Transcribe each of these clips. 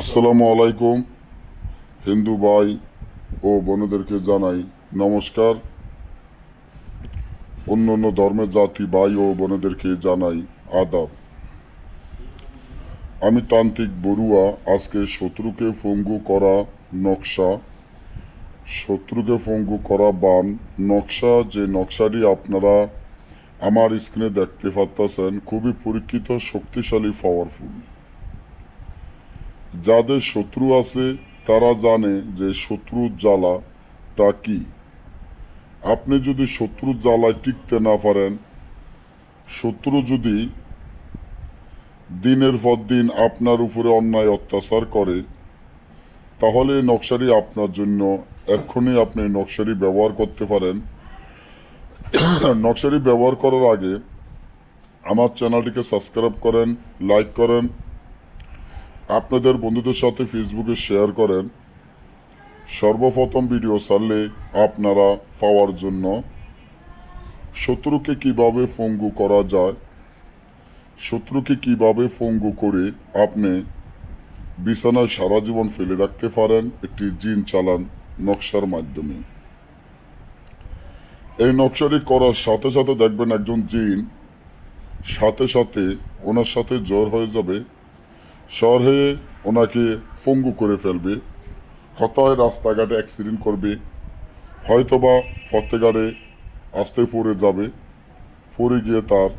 আসসালামু আলাইকুম। হিন্দু ভাই ও বোনদেরকে জানাই নমস্কার। অন্য অন্য ধর্মের জাতি ভাই ও বোনদেরকে জানাই আদাব। আমি তান্ত্রিক বড়ুয়া, আজকে শত্রুকে ফঙ্গু করা নকশা। শত্রুকে ফঙ্গু করা বান নকশা, যে নকশাটি আপনারা আমার স্ক্রিনে দেখতে পাচ্ছেন খুবই পরীক্ষিত, শক্তিশালী পাওয়ারফুল যাদের শত্রু আছে, তারা জানে যে শত্রুর জ্বালাটা কি। আপনি যদি শত্রুর জ্বালায় টিকতে না পারেন, শত্রু যদি দিনের পর দিন আপনার উপরে অন্যায় অত্যাচার করে, তাহলে নকশারি আপনার জন্য, এক্ষুনি আপনি নকশারি ব্যবহার করতে পারেন। নকশারি ব্যবহার করার আগে আমার চ্যানেলটিকে সাবস্ক্রাইব করেন, লাইক করেন আপনাদের বন্ধুদের সাথে ফেসবুকে শেয়ার করেন। সর্বপ্রথম ভিডিও ছাড়লে আপনারা পাওয়ার জন্য শত্রুকে কীভাবে ফঙ্গু করা যায়, শত্রুকে কীভাবে ফঙ্গু করে আপনি বিছানায় সারা জীবন ফেলে রাখতে পারেন, একটি জিন চালান নকশার মাধ্যমে। এই নকশাটি করার সাথে সাথে দেখবেন একজন জিন সাথে সাথে ওনার সাথে জ্বর হয়ে যাবে। শহর ওনাকে ফঙ্গু করে ফেলবে, হতায় রাস্তাঘাটে অ্যাক্সিডেন্ট করবে, হয়তোবা ফতেগাড়ে আস্তে পড়ে যাবে, পড়ে গিয়ে তার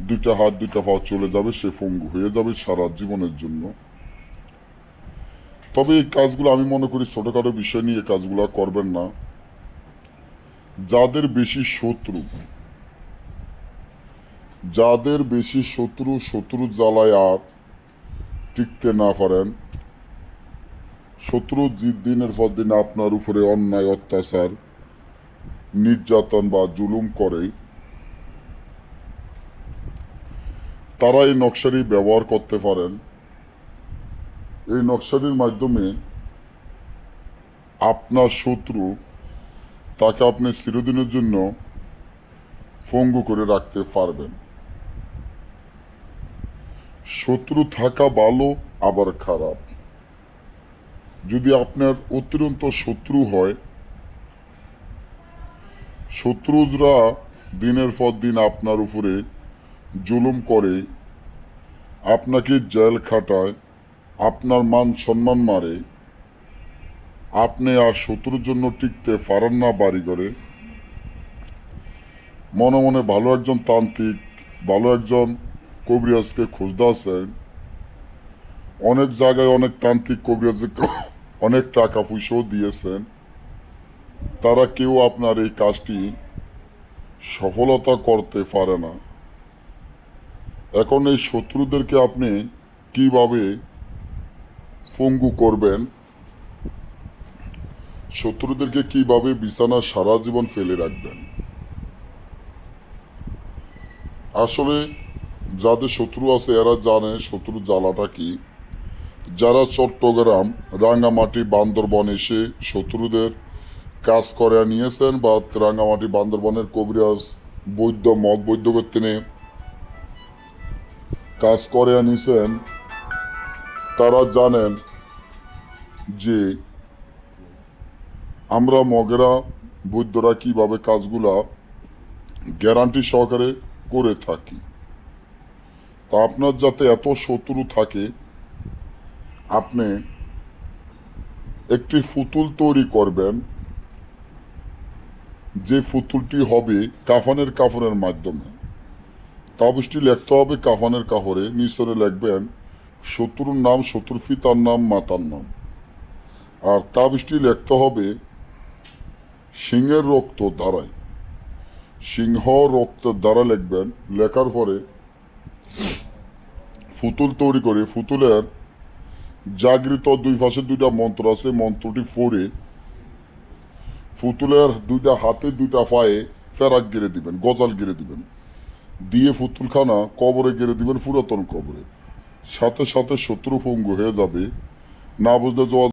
দুইটা হাত, দুইটা পা চলে যাবে, সে ফঙ্গু হয়ে যাবে সারা জীবনের জন্য। তবে এই কাজগুলো আমি মনে করি ছোটোখাটো বিষয় নিয়ে কাজগুলো করবেন না। যাদের বেশি শত্রু, যাদের বেশি শত্রু শত্রু জ্বালায় আর টিকতে না পারেন? শত্রু দিনের পর দিন আপনার উপরে অন্যায়, অত্যাচার, নির্যাতন বা জুলুম করে। তারা এই নকশারি ব্যবহার করতে পারেন। এই নকশারির মাধ্যমে আপনার শত্রু তাকে আপনি চিরদিনের জন্য ফঙ্গু করে রাখতে পারবেন। শত্রু থাকা ভালো, আবার খারাপ। যদি আপনার অত্যন্ত শত্রু হয়, শত্রুরা দিনের পর দিন আপনার উপরে জুলুম করে, আপনাকে জেল খাটায়, আপনার মান সম্মান মারে, আপনি আর শত্রুর জন্য টিকতে পারেন না বাড়ি করে মনে মনে ভালো একজন তান্ত্রিক, ভালো একজন কবিরাজকে খুঁজতে আছেন অনেক জায়গায় অনেক তান্ত্রিক কবিরাজকে অনেক টাকা পয়সাও দিয়েছেন। তারা কেউ আপনার এই কাজটি সফলতা করতে পারে না। এখন এই শত্রুদেরকে আপনি কীভাবে ফঙ্গু করবেন? শত্রুদেরকে কীভাবে বিছানা সারা জীবন ফেলে রাখবেন? আসলে যাদের শত্রু আছে এরা জানে শত্রু জ্বালাটা কি। যারা চট্টগ্রাম, রাঙ্গামাটি, বান্দরবন এসে শত্রুদের কাজ করে নিয়েছেন বা রাঙ্গামাটি, বান্দরবনের কবিরাজ, বৈদ্য মগ বৈদ্য তিনি কাজ করে নিয়েছেন তারা জানেন যে আমরা মগেরা বৈদ্যরা কীভাবে কাজগুলা গ্যারান্টি সহকারে করে থাকি। তা আপনার যাতে এত শত্রু থাকে, আপনি একটি ফুতুল তৈরি করবেন, যে ফুতুলটি হবে কাফানের কাপড়ের মাধ্যমে। তাবসটি লিখতে হবে কাফানের কাপড়ে নিচরে লিখবেন, শত্রুর নাম শত্রুর পিতার নাম, মাতার নাম। আর তাবিজটি লিখতে হবে সিংহের রক্ত দ্বারায়। সিংহ রক্ত দ্বারা লিখবেন, লেখার পরে ফুতুল তৈরি করে ফুতুলের জাগৃত দুই পাশে দুইটা মন্ত্র আছে, মন্ত্রটি ফোরে ফুতুলের দুইটা হাতে, দুইটা পায়ে ফেরাক গেড়ে দিবেন, গজাল গেড়ে দিবেন। দিয়ে ফুতুলখানা কবরে গেড়ে দিবেন, পুরাতন কবরে। সাথে সাথে শত্রু পঙ্গু হয়ে যাবে। না বুঝলে জল